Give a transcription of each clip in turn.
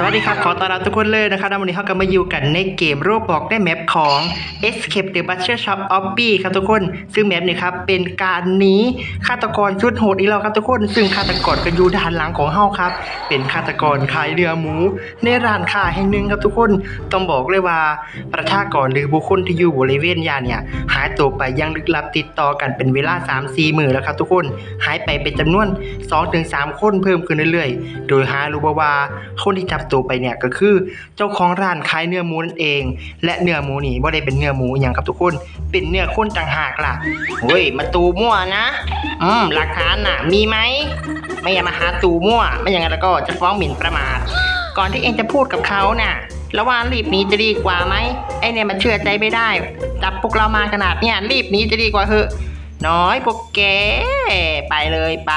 สวัสดีครับ ขอต้อนรับทุกคนเลยนะครับวันนี้เราก็มาอยู่กันในเกมรูปบอกได้แมปของ Escape the Butcher Shop o p p y ครับทุกคน ซึ่งแมปนี้ครับเป็นการหนีฆาตกรชุดโหดอีกแล้วครับทุกคน ซึ่งฆาตกรก็อยู่ด้านหลังของเฮาครับ เป็นฆาตกรขายเนื้อหมู ในร้านค้าแห่งหนึ่งครับทุกคน ต้องบอกเลยว่าประชากรหรือบุคคลที่อยู่บริเวณย่านเนี่ยหายตัวไปอยังลึกลับติดต่อกันเป็นเวลา3-4มื้อแล้วครับทุกคน หายไปเป็นจำนวน 2-3 คนเพิ่มขึ้นเรื่อยๆ โดยหารูบ่ว่าคนที่จับตัวไปเนี่ยก็คือเจ้าของร้านขายเนื้อหมูนั่นเอง และเนื้อหมูนี่บ่ได้เป็นเนื้อหมูอย่างครับทุกคน เป็นเนื้อคนต่างหากล่ะเฮ้ยมาตูมั่วนะ อืมหลักฐานน่ะ มีไหมไม่อย่ามาหาตูมั่ว ไม่อย่างนั้นแล้วก็จะฟ้องหมิ่นประมาท ก่อนที่เองจะพูดกับเขาน่ะแล้วว่ารีบหนีจะดีกว่าไหมไอเนี่ยมันเชื่อใจไม่ได้จับพวกเรามาขนาดเนี่ยรีบหนีจะดีกว่าเหอะ น้อยพวกแกไปเลยไป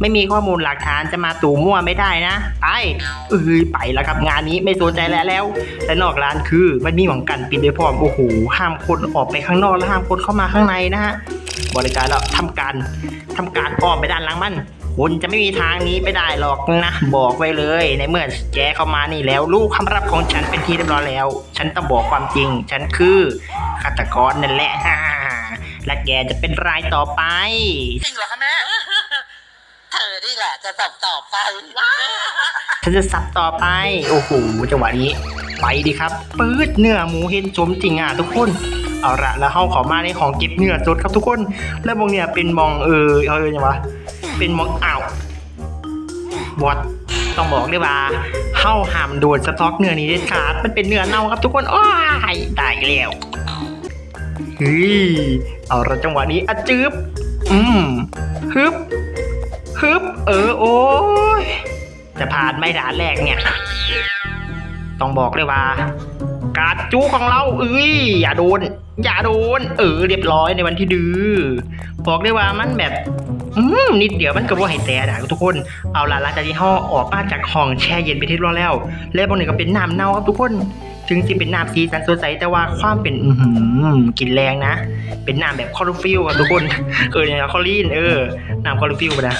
ไม่มีข้อมูลหลักฐานจะมาตู่มั่วไม่ได้นะ ไปเอ้ยไปแล้วครับงานนี้ไม่สนใจแล้วแล้วและนอกร้านคือมันมีหวังกันปิดด้วยพร้อมโอ้โหห้ามคนออกไปข้างนอกและห้ามคนเข้ามาข้างในนะฮะบริการแล้วทำการทำการอ้อมไปด้านหลังมันคุณจะไม่มีทางหนี้ไปได้หรอกนะ บอกไว้เลยในเมื่อแกเข้ามานี่แล้วลูกคำรับของฉันเป็นที่เรียบร้อยแล้ว ฉันต้องบอกความจริง ฉันคือฆาตกรนั่นแหละ และแกจะเป็นรายต่อไป จริงเหรอคะแม่ เธอนี่แหละจะตอบต่อไปฉันจะสับต่อไป โอ้โหจังหวะนี้ ไปดิครับ ปื๊ดเนื้อหมูเห็นสมจริงอะทุกคนเอาละแล้วเฮาขอมาในของเก็บเนื้อสดครับทุกคน แล้วมองเนี่ยเป็นมองเออเออยังวะเป็นมองอ้าวบอดต้องบอกเลยว่าเฮาห้ามโดนสต็อกเนื้อนี้เด็ดขาดมันเป็นเนื้อเน่าครับทุกคนอ้ายได้แล้ว เฮ้ยเอาละจังหวะนี้อะจืบอืมฮึบฮึบเออโอ้ยจะผ่านไม่ด่านแรกเนี่ย ต้องบอกเลยว่า การจูของเรา เอ้ยอย่าโดน อย่าโดน เออ เรียบร้อยในวันที่ดื้อบอกเลยว่ามันแบบ อืมนิดเดียวมันก็บ่ให้แต่นะทุกคน เอาละหลังจากที่ห่อออกมาจากห้องแช่เย็นไปที่ร้อแล้ว และบางหนึ่งก็เป็นน้ำเน่าครับทุกคน ถึงสิเป็นน้ำสีสันสดใสแต่ว่าความเป็นอือหือกลิ่นแรงนะ เป็นน้ำแบบคอร์ฟิลครับทุกคนเออเนี่ยคอลีนเออน้ำคอร์ฟิลนะ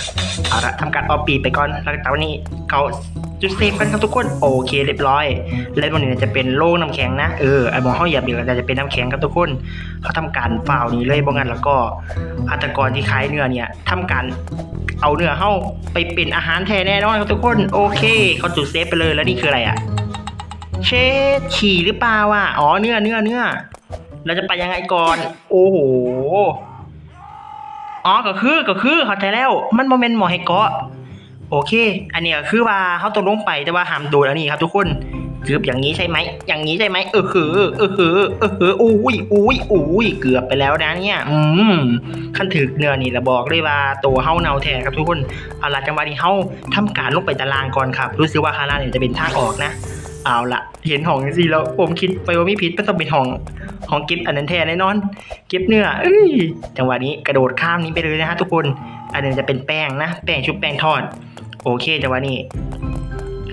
เอาละทำการเอาปีไปก่อนแล้วจากนี้เขาจุดเซฟกันครับทุกคนโอเคเรียบร้อย และบนนี้จะเป็นโล่น้ำแข็งนะเออไอ้บอลเขาเหยียบเดียวจะเป็นน้ำแข็งครับทุกคนเขาทำการฝ่าวนี้เลยบางงั้นแล้วก็ฆาตกรที่ขายเนื้อเนี่ยทำการเอาเนื้อเข้าไปเป็นอาหารแทนแน่นอนครับทุกคนโอเคเขาจุดเซฟไปเลยแล้วนี่คืออะไรอะ เชดฉี่หรือเปล่าวะอ๋อเนื้อเนื้อเนื้อเราจะไปยังไงก่อน โอ้โห อ๋อก็คือก็คือเข้าใจแล้ว มันโมเมนต์หมอให้เกาะ โอเค อันนี้ก็คือว่าเขาตกลงไปแต่ว่าห้ามโดนอันนี้ครับทุกคนเกือบอย่างนี้ใช่ไหม อย่างนี้ใช่ไหม เออคือเออคือเออคืออุ้ยอุ้ยอุ้ยเกือบไปแล้วนะเนี่ย อืมขั้นถึกเนื้อนี่ละบอกเลยว่าตัวเฮาเนาแทนครับทุกคน เอาละจังหวะนี้เฮาทำการลงไปตารางก่อนครับ รู้สึกว่าข้างล่าเนี่ยจะเป็นทางออกนะ เอาละเห็นห้องสิแล้วผมคิดไปว่าไม่ผิดมันต้องเป็นหองหองก็บอันนั้นแทนแน่นอนก็บเนื้อเอ้ยจังหวะนี้กระโดดข้ามนี้ไปเลยนะฮะทุกคน อันนี้จะเป็นแป้งนะ แป้งชุบแป้งทอด โอเคจังหวะนี้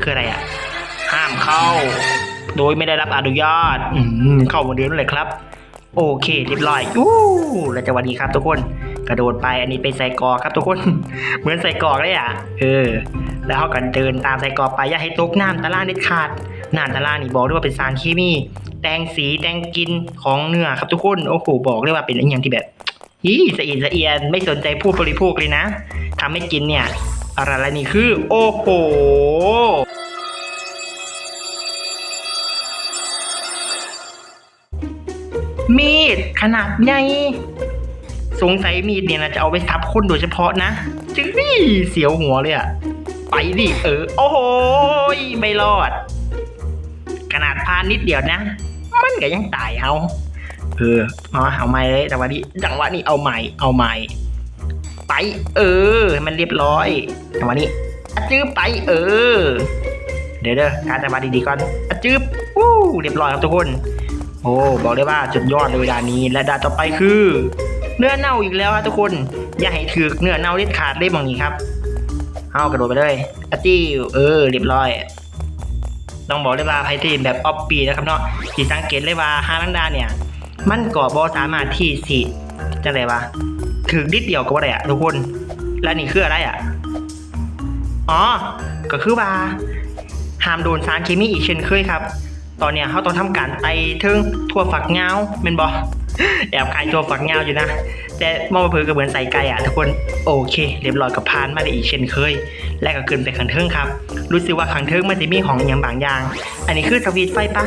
คืออะไรอะ ห้ามเข้า โดยไม่ได้รับอนุญาตอืเข้าหมือนเดิมนั่นเลยครับ โอเคเรียบร้อยอู้แล้วจังหวะนี้ครับทุกคนกระโดดไปอันนี้เป็นใส่กอครับทุกคน เหมือนใส่กอเลยอะ เออ แล้วเขากันเดินตามใส่กอไปอย่าให้ตกน้ำตะล่างเด็ดขาด น้ำตะล่านี่บอกด้วยว่าเป็นสารเคมีแตงสีแตงกินของเนื้อครับทุกคนโอ้โหบอกเลยว่าเป็นอย่างที่แบบฮีสะอินสะเอียนไม่สนใจผู้บริโภคเลยนะทำให้กินเนี่ยอะไรละนี่คือ โอ้โหมีดขนาดใหญ่สงสัยมีดเนี่ยนะจะเอาไปทับคนโดยเฉพาะนะจึงนี่เสียวหัวเลยอะไปดิเออ โอ้โหไม่รอดานิดเดียวนะ มันก็ยังตายเอาเออเอาใหม่เลยจังหวะนี้จังหวะนี้เอาใหม่เอาใหม่ไป เออ มันเรียบร้อยจังหวะนี้อจื้อไป เออ เดี๋ยวเด้อการจังหวะดีๆก่อนอจื้อวู้เรียบร้อยครับทุกคน โอ้บอกเลยว่าจุดยอดเลยด่านนี้ และด่านต่อไปคือ เนื้อเน่าอีกแล้วครับทุกคน อย่าให้ถือเนื้อเน่าเด็ดขาดได้บางนี้ครับเอากระโดดไปเลยอจิ้วเออ เรียบร้อย ต้องบอกเลยว่าไพทีนแบบออฟปีนะครับเนาะทีสังเกตเลยว่าฮาลังดาเนี่ย มันก็บอสามารถที่สิจะไรวะถึงนิดเดียวก็ว่าได้อะทุกคน และนี่คืออะไรอะอ๋อ ก็คือว่าห้ามโดนสารเคมีอีกเช่นเคยครับ ตอนเนี้ยเขาต้องทำการไต่เทิงทั่วฝักเงาเป็นบอ แอบขายทั่วฝักเงาอยู่นะ แต่มองมาเผือก็เหมือนใส่ไก่อะทุกคนโอเค เรียบร้อยกับพานมาได้อีกเช่นเคย และก็ขึ้นไปขังเทิงครับ รู้สึกว่าขังเทิงมันจะมีของอย่างบางอย่าง อันนี้คือสวิตช์ไฟปะ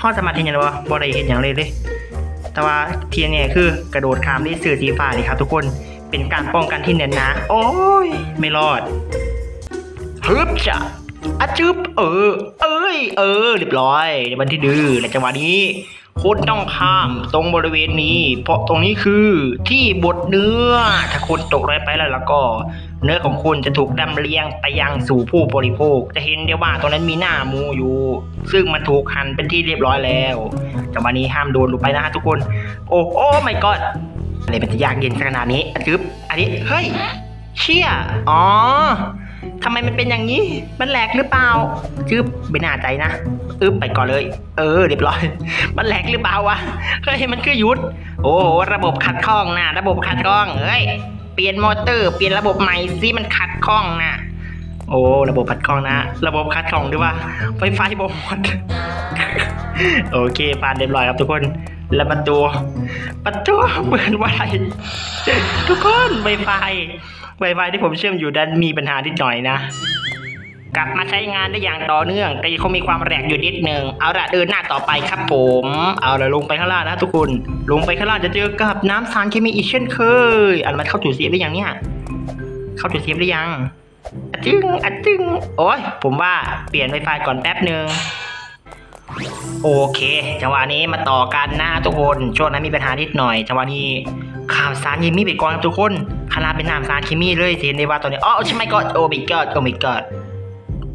ห้องสมาธิยังวะบอได้เห็นอย่างเลยเลยแต่ว่าเทียนเนี่ยคือกระโดดข้ามด้วยสื่อสีฟ้านี่ครับทุกคนเป็นการป้องกันที่เน้นนะโอ้ยไม่รอดฮึบจ้ะอะจึบเออ เอ้ย เออ เรียบร้อยในวันที่ดื้อในจังหวะนี้ คุณต้องข้ามตรงบริเวณนี้ เพราะตรงนี้คือที่บดเนื้อ ถ้าคุณตกลงไปแล้วแล้วก็ เนื้อของคุณจะถูกดำเลียงไปยังสู่ผู้บริโภค จะเห็นได้ว่าตรงนั้นมีหน้ามูอยู่ ซึ่งมันถูกหั่นเป็นที่เรียบร้อยแล้วจังหวะนี้ห้ามโดนลงไปนะฮะทุกคน โอ้โอ้ไม่กอดอะไรมันจะยากเย็นขนาดนี้อะจึ๊บอันนี้เฮ้ยเชี่ยอ๋อ ทำไมมันเป็นอย่างนี้ มันแหลกหรือเปล่าจึ๊บไม่น่าใจนะอึ๊บไปก่อนเลย เออเรียบร้อย มันแหลกหรือเปล่าวะเฮ้ยมันคือยุด โอ้ระบบขัดข้องนะระบบขัดข้องเฮ้ยเปลี่ยนมอเตอร์เปลี่ยนระบบใหม่สิมันขัดข้องนะโอ้ระบบขัดข้องนะ ระบบขัดข้องด้วยว่าไฟไฟบหมดโอเคผ่านเรียบร้อยครับทุกคนแล้วประตูประตูเปิดไว้ทุกคนไวไฟ ไวไฟที่ผมเชื่อมอยู่ดันมีปัญหานิดหน่อยนะ กลับมาใช้งานได้อย่างต่อเนื่องแต่ยังคงมีความแรงอยู่นิดหนึ่งเอาละเดินหน้าต่อไปครับผม เอาละลงไปข้างล่างนะทุกคน ลงไปข้างล่างจะเจอกับน้ำสารเคมีอีกเช่นเคยอันมันเข้าจุดเสียบได้ยังเนี่ย เข้าจุดเสียบได้ยังอะจึงอะจึงโอ้ยผมว่าเปลี่ยนไวไฟก่อนแป๊บหนึ่งโอเคจังหวะนี้มาต่อกันนะทุกคนช่วงนั้นมีปัญหานิดหน่อยจังหวะนี้ ข่าวสารเคมีไปก่อนครับทุกคนขนาดเป็นน้ำสารเคมีเลยเห็นได้ว่าตอนนี้อ๋อใช่ไหมก็โอปิเกิลโอปิเกิล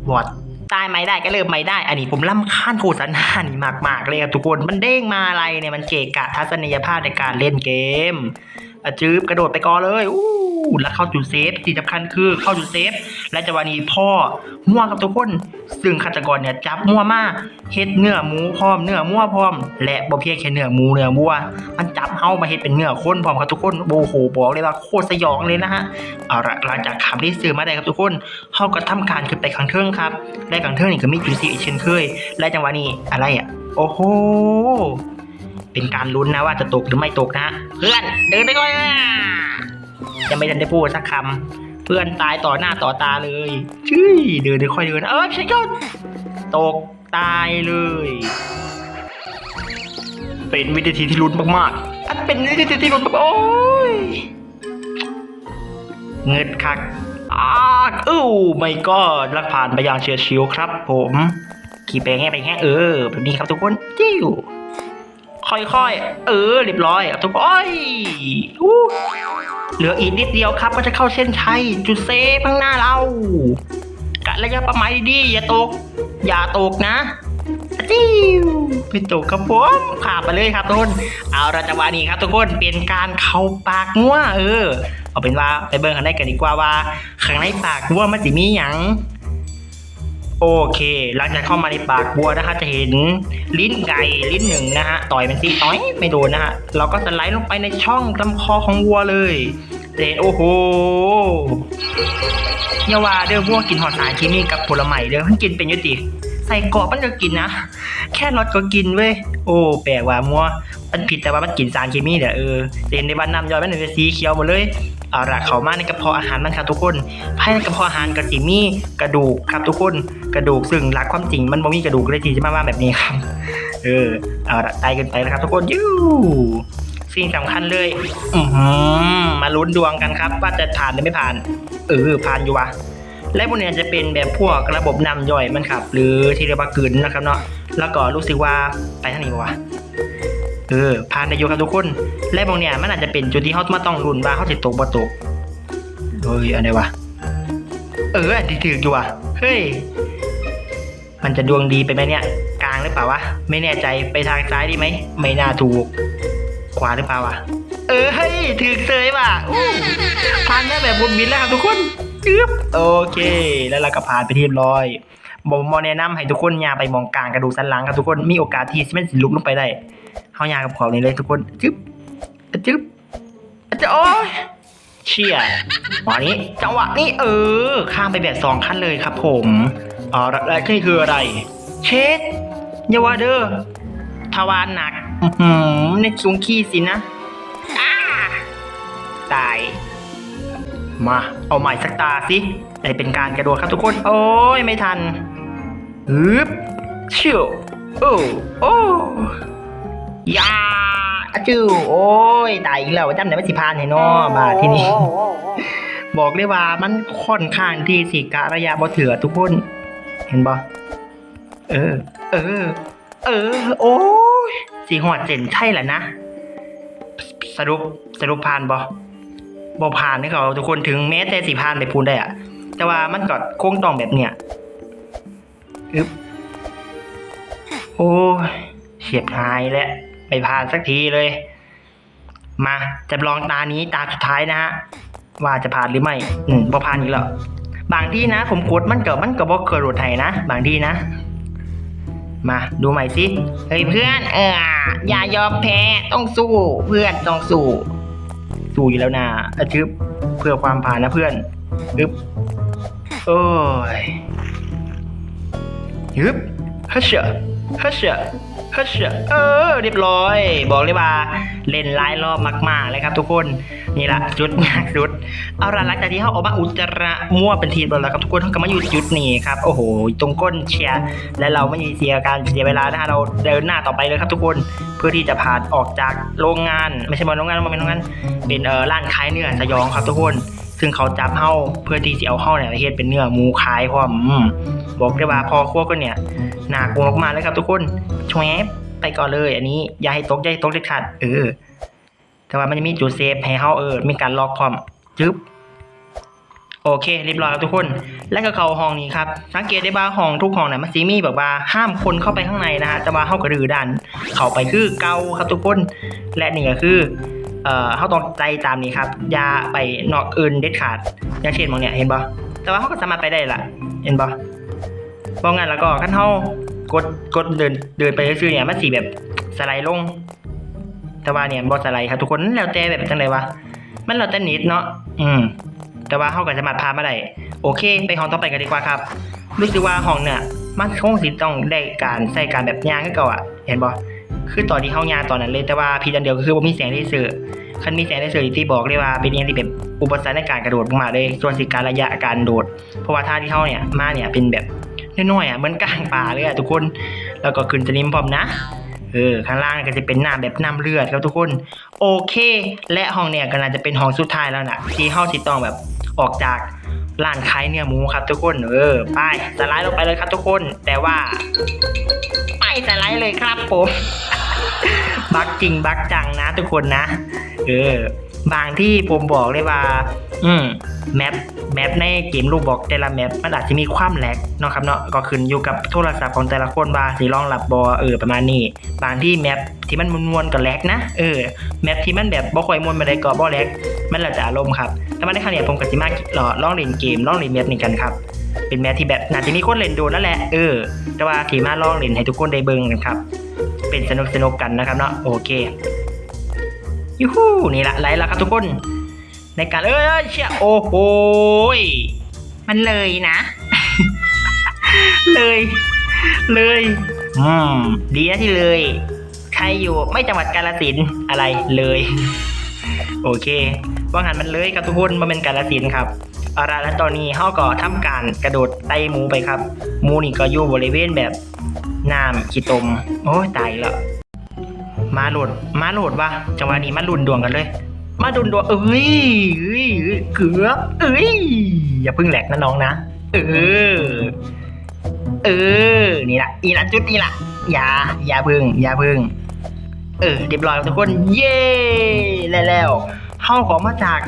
วอดตายไม่ได้ก็เริ่มไม่ได้ อันนี้ผมล่ำค้านโฆษณานี่มาก ๆ เลยครับทุกคน มันเด้งมาอะไรเนี่ยมันเกะกะทัศนียภาพในการเล่นเกมอะจืบกระโดดไปก่อนเลยอู้ แล้วเข้าจุดเซฟที่งสำคัญคือเข้าจุดเซฟ และจังหวะนี้พ่อมั่วกับทุกคน ซึ่งฆาตกรเนี่ยจับมั่วมากเฮ็ดเนื้อหมูพร้อมเนื้อมั่วพร้อม และบ่เพียงแค่เนื้อหมูเนื้อวัว มันจับเฮามาเฮ็ดเป็นเนื้อคนพร้อมครับทุกคนโอ้โหบอกเลยว่าโคตรสยองเลยนะฮะเอาละหลังจากคำที่ซื้อมาได้ครับทุกคนเฮาก็ทำการขึ้นไปข้างเทิงครับและข้างเทิงนี่ก็มีจุดสีอีกเช่นเคย และจังหวะนี้อะไรอะโอ้โหเป็นการลุ้นนะว่าจะตกหรือไม่ตกนะ เพื่อนเดินไปก่อน ยังไม่ทันได้พูดสักคำเพื่อนตายต่อหน้าต่อตาเลยชื่ยเดินค่อยเดิน เออใช่ยอดตกตายเลย เป็นวินาทีที่ลุ้นมากๆอันเป็นวินาทีที่ลุ้นมากโอ้ยเงิดคักอ้าอู้ไม่ก็ลักผ่านไปอย่างเฉียดฉิวครับ ผม ขี่ไปแห้งไปแห้งเออแบบนี้ครับทุกคนจิ้ว ค่อยๆ เออเรียบร้อยครับทุกคนโอ้ยอเหลืออีกนิดเดียวครับ ก็จะเข้าเส้นชัยจุดเซฟข้างหน้าเรากะระยะประมาณดีๆอย่าตก อย่าตกนะจิ้วไม่ตกครับผมผ่านไปเลยครับทุกคนเอาละจังหวะนี้ครับทุกคนเป็นการเข้าปากงัวเออเอาเป็นว่าไปเบิ่งกันได้กันดีกว่าว่าข้างในปากงัวมันจะมีหยัง โอเค หลังจากเข้ามาในปากบัวนะคะ จะเห็นลิ้นไก่ลิ้นหนึ่งนะฮะ ต่อยมันซี่ต่อยไม่โดนนะฮะ เราก็สไลด์ลงไปในช่องลำคอของวัวเลยเด็โอ้โหอย่าว่าเด้อวัวกินหอดสารเคมีกับผลไม้เด้อมันกินเป็นยุติ ใส่กรอบมันก็กินนะ แค่รสก็กินเว้ย โอ้ แปลกว่ามัว มันผิดแต่ว่ามันกินสารเคมีเด้อเออเห็นในบ้านน้ำย่อยมันเป็นสีเขียวหมดเลย เอาละเขามาในกระเพาะอาหารมันครับทุกคน ภายในกระเพาะอาหารก็จะมีกระดูกครับทุกคน กระดูกซึ่งหลักความจริงมันบ่มีกระดูกเลยที่จะมาว่าแบบนี้ครับ เออ เอาละตายกันไปนะครับ ทุกคนยูสิ่งสำคัญเลย อือมาลุ้นดวงกันครับ ว่าจะผ่านหรือไม่ผ่าน เออผ่านอยู่วะ และพวกเนี้ยจะเป็นแบบพวกระบบนำย่อยมันครับ หรือที่เรียกว่ากลืนนะครับเนาะแล้วก็รู้สึกว่าไปทางนี้ปะวะเออผ่านได้อยู่ครับทุกคน และบางเนี่ยมันอาจจะเป็นจุดที่เขามาต้องรุนว่าเขาจะตกบ่ตกเฮ้ยอันไหนวะเอออันที่ถืออยู่ว่ะเฮ้ยมันจะดวงดีไปไหมเนี่ย กลางหรือเปล่าวะไม่แน่ใจไปทางซ้ายดีไหมไม่น่าถูก ขวาหรือเปล่าวะเออเฮ้ยถือเซยว่ะผ่านได้แบบบุญบินแล้วครับทุกคน จึ๊บโอเค แล้วเราก็ผ่านไปที่เรียบร้อยผมมอแนะนำให้ทุกคนอย่าไปมองกลางกระดูกสันหลังครับทุกคนมีโอกาสที่ซีเมนสิลุกลงไปได้เข้ายากับเขานี่เลยทุกคนจึ๊บจึ๊บจะโอ้ยเชี่ยหวะนี้จังหวะนี้เออ ข้ามไปแบบสองขั้นเลยครับผมอ๋อและนี่คืออะไร เช็ดยาวาเดอร์ทวารหนัก อื้อหือในสูงขี้สินะตาย มาเอาใหม่สักตาสิได้เป็นการกระโดดครับทุกคน โอ้ยไม่ทันฮึบเชี่ยวโอ้โอ้ยาอะจื้อโอ้ยตายอีกแล้วจำได้ไม่สิพานให้นอบาที่นี่บอกเลยว่ามันค่อนข้างที่สิกะระยะบ่เถือทุกคน เห็นบ่เออ เออ เออ โอ้ยสีหอดเจนใช่แหละนะ สรุปสรุปผ่านบ่ บ่ผ่านนี่เขาทุกคนถึงแม้แต่สิผ่านไปพูนได้อะแต่ว่ามันก็คงต้องแบบเนี้ยอึบโอ้เฉียบหายแล้วไม่ผ่านสักทีเลย มาจะลองตานี้ตาสุดท้ายนะฮะว่าจะผ่านหรือไม่ อืมบ่ผ่านอีกแล้วบางที่นะ ผมกดมันเกิดมันก็บ่เกิดรถไถนะ บางที่นะ มาดูใหม่สิเฮ้ยเพื่อน เอออย่ายอมแพ้ต้องสู้ เพื่อนต้องสู้ สู้อยู่แล้วนะอะชึบเพื่อความผ่านนะเพื่อนฮึบโอ้ยฮึบฮัชเชอฮัชเชอ ฮัชเชอเออเรียบร้อย บอกเลยว่าเล่นหลายรอบมากๆเลยครับทุกคนนี่ละจุดยากสุด เอาละหลังจากที่เขาออกมาอุจจาระมั่วเป็นทีมแล้วครับทุกคนเขาก็มาอยู่จุดนี้ครับโอ้โหตรงก้นเชียร์และเราไม่มีเสียการเสียเวลานะฮะเราเดินหน้าต่อไปเลยครับทุกคนเพื่อที่จะผ่านออกจากโรงงาน ไม่ใช่โรงงานมันเป็นโรงงานเป็นเออร้านขายเนื้อสยองครับทุกคน ซึ่งเขาจับเฮาเพื่อที่จะเอาเฮาเนี่ยไปเฮ็ดเป็นเนื้อหมูขายพร้อมบอกได้ว่าพอคั่วก็เนี่ยหนักวงมากเลยครับทุกคนช่วบไปก่อนเลย อันนี้อย่าให้ตกอย่าให้ตกเด็ดขาดเออ แต่ว่ามันจะมีจุดเซฟให้เฮาเออมีการล็อกพร้อมจึ๊บโอเคเรียบร้อยครับทุกคน แล้วก็เข้าห้องนี้ครับ สังเกตได้ว่าห้องทุกห้องเนี่ยมันซีมีแบบว่าห้ามคนเข้าไปข้างในนะฮะแต่ว่าเฮากระดือดัน เข้าไปคือเกาครับทุกคน และนี่ก็คือ เอ่อเฮาต้องใจตามนี้ครับอย่าไปนอกอื่นเด็ดขาดอย่างเช่นมองเนี่ยเห็นบ่แต่ว่าเฮาก็สามารถไปได้ละเห็นบ่บ่งั้นแล้วก็คันเฮากดกดเดินเดินไปซื่อๆเนี่ยมันสิแบบสไลด์ลง แต่ว่าเนี่ยบอสไลด์ครับทุกคนแล้วแต่แบบจังไดวะมันแล้วแต่นิดเนาะอืม แต่ว่าเฮาก็สามารถพามาได้โอเค ไปห้องต่อไปกันดีกว่าครับ รู้สึกว่าห้องเนี่ยมันคงสิต้องได้การใส่การแบบย่างคือเก่าอะเห็นบ่ คือตอนที่เฮายางตอนนั้นเลยแต่ว่าพีดันเดียวก็คือบ่มีแสงเลเซอร์คันมีแสงเลเซอร์ที่บอกเลยว่าเป็นอย่างที่แบบอุปสรรคในการกระโดดมากเลยส่วนสิการระยะการโดด เพราะว่าท่าที่เฮาเนี่ยมาเนี่ยเป็นแบบน้อยๆอะเหมือนกลางป่าเลยอะทุกคนแล้วก็ขึ้นสนิมพร้อมนะเออข้างล่างก็จะเป็นน้ำแบบน้ำเลือดครับทุกคน โอเค และห้องเนี่ยก็น่าจะเป็นห้องสุดท้ายแล้วนะที่เฮาสิต้องแบบออกจาก ร้านขายเนื้อหมูครับทุกคนเออไปสไลด์ลงไปเลยครับทุกคน แต่ว่าไปสไลด์เลยครับผม บักจริงบักจังนะทุกคนนะ เออ บางที่ผมบอกเลยว่า อืมแมปแมปในเกมรูปบอกแต่ละแมปมันอาจจะมีความแหลกเนาะครับเนาะก็ขึ้นอยู่กับโทรศัพท์ของแต่ละคนว่าสิรองรับบอเออประมาณนี้ บางที่แมปที่มันมวนๆก็แหลกนะเออแมปที่มันแบบบ่ค่อยมวนมาได้ก็บ่แหลกมันแล้วแต่อารมณ์ครับแต่ว่าในครั้งเนี้ยผมก็สิมาลอลองเล่นเกมลองเล่นแมปนี้กันครับเป็นแมปที่แบบน่าจะมีคนเล่นโดนแล้วแหละเออแต่ว่าที่มาลองเล่นให้ทุกคนได้เบิ่งกันครับเป็นสนุกสนุกกันนะครับเนาะโอเค ยูฮูนี่ละไลฟ์แล้วครับทุกคน ในการเอ้ยเชี่ยโอ้โหยมันเลยนะ เลย เลยอืมดีนะที่เลย ใครอยู่ไม่จังหวัดกาลสินอะไรเลย โอเคว่างหันมันเลยครับทุกคนมันเป็นกาลสินครับอาละแล้วตอนนี้เฮาก็ทำการกระโดดไต่หมูไปครับหมูนี่ก็อยู่บริเวณแบบน้ำขี้ตม โอ้ตายแล้ว มาโหลด มาโหลดวะจังหวะนี้มาลุนดวงกันเลย มาดุนดวงเอ้ยเอ้ยเอ้ยเกือบเอ้ยอย่าเพึ่งแหลกนะน้องนะ เออ เออ นี่ละอีละจุดนี่ละอย่า อย่าพึ่ง อย่าพึ่ง เออเรียบร้อยแล้วทุกคน เย้แล้วแล้วเข้าของมาจาก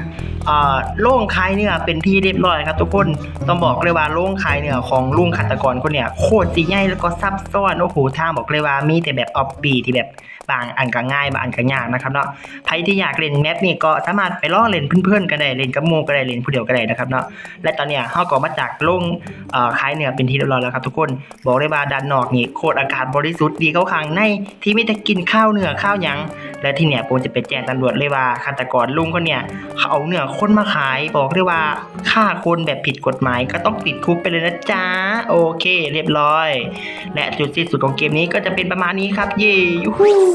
อ่อโล่งคายเนื้อเป็นที่เรียบร้อยครับทุกคนต้องบอกเลยว่าโล่งคายเนื้อของลุงขัตกรคนเนี่ยโคตรสีใหญ่แล้วก็ซับซ้อนโอ้โหทางบอกเลยว่ามีแต่แบบออฟปีที่แบบ บางอันก็ง่ายบางอันก็ยากนะครับเนาะใครที่อยากเล่นแมปนี่ก็สามารถไปลองเล่นเพื่อนๆก็ได้เล่นกับหมูก็ได้เล่นผู้เดียวก็ได้นะครับเนาะและตอนเนี้ยเฮาก็มาจากลงเอ่อขายเนื้อเป็นที่เรียบร้อยแล้วครับทุกคนบอกเลยว่าด้านนอกนี่โคตรอากาศบริสุทธิ์ดีเข้าข้างในที่ไมีแต่กินข้าวเนื้อข้าวหยังและที่เนี่ยผมจะไปแจ้งตำรวจเลยว่าฆาตกรลุงคนเนี่ยเขาเอาเนื้อคนมาขายบอกเลยว่าฆ่าคนแบบผิดกฎหมายก็ต้องติดคุกไปเลยนะจ๊ะโอเค เรียบร้อย และจุดสิ้นสุดของเกมนี้ก็จะเป็นประมาณนี้ครับ เย่ยูฮู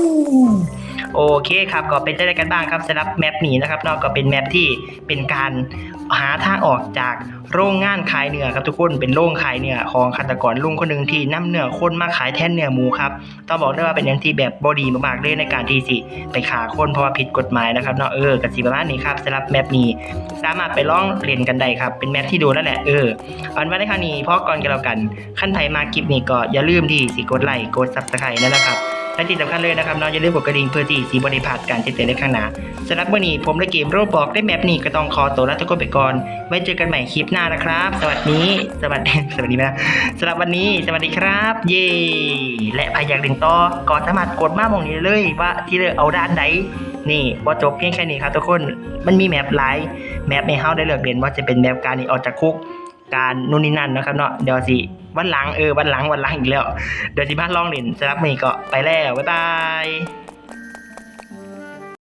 โอเคครับก็เป็นได้กันบ้างครับสำหรับแมปนี้นะครับนอกก็เป็นแมปที่เป็นการหาทางออกจากโรงงานขายเนื้อครับทุกคนเป็นโรงขายเนื้อของฆาตกรลุงคนหนึ่งที่นำเนื้อคนมาขายแทนเนื้อหมูครับต้องบอกได้ว่าเป็นอย่างที่แบบบอดีมากๆเลยในการที่สิไปขาคนเพราะว่าผิดกฎหมายนะครับเนาะเออกับสีประมาณนี้ครับสำหรับแมปนี้สามารถไปลองเล่นกันได้ครับเป็นแมปที่ดูแล้วแหละเอออาเป็นว่าในครั้งนี้พอก่อนกันแล้วกันขั้นไทยมาคลิปนี้ก็อย่าลืมที่สิกดไลค์กดซับสไครต์นั่นแหละครับ และที่สำคัญเลยนะครับเนาะอย่าลืมกดกระดิ่งเพื่อที่สีบริพาดการแจ้งเตือนในข้างหน้าสำหรับวันนี้ผมและเกมโรบบอกได้แมปนี้ก็ต้องขอตัวลาทุกคนไปก่อน ไว้เจอกันใหม่คลิปหน้านะครับ สวัสดีสวัสดีสวัสดีนะสำหรับวันนี้สวัสดีครับ เย่และใครอยากเล่นต่อก็สามารถกดมาหมองนี้เลยว่าที่เลือกเอาด้านไหนนี่บอจบเพียงแค่นี้ครับทุกคนมันมีแมปหลายแมปในเฮาได้เลือกเรียนว่าจะเป็นแมปการหนีออกจากคุก การนู่นนี่นั่นนะครับเนาะเดี๋ยวสิวันหลังเออวันหลังวันหลังอีกแล้ว เดี๋ยวสิมาลองเล่นสำหรับมีก็ไปแล้วบ๊ายบาย